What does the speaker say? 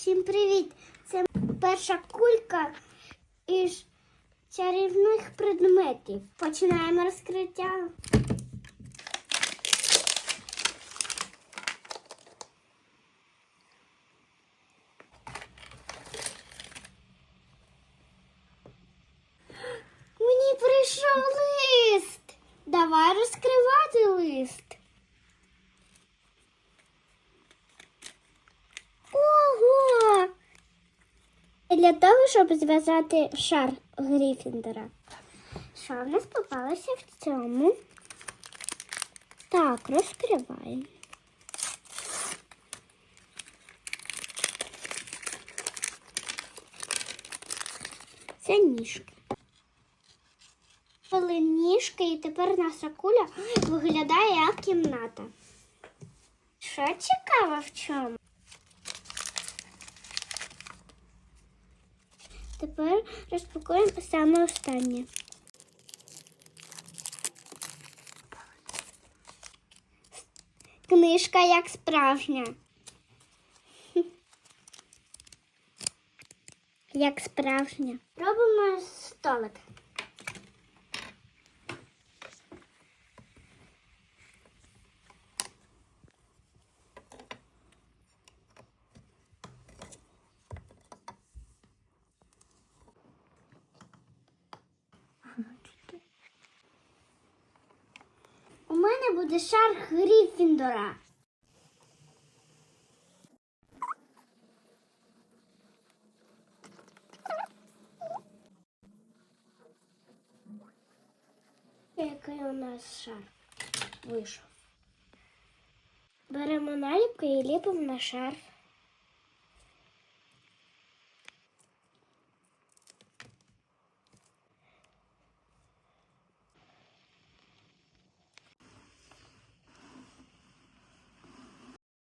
Всім привіт! Це перша кулька із чарівних предметів. Починаємо розкриття. Мені прийшов лист. Давай розкривати лист. Для того, щоб зв'язати шар Гріфіндора. Що в нас попалося в цьому? Так, розкриваємо. Це ніжки. Були ніжки, і тепер наша куля виглядає як кімната. Що цікаво в чому? Тепер розпакуємо саме останнє. Книжка як справжня. Як справжня. Робимо столик. мене буде шар Гріфіндора. Який у нас шар вийшов. Беремо наліпки і ліпимо на шарф.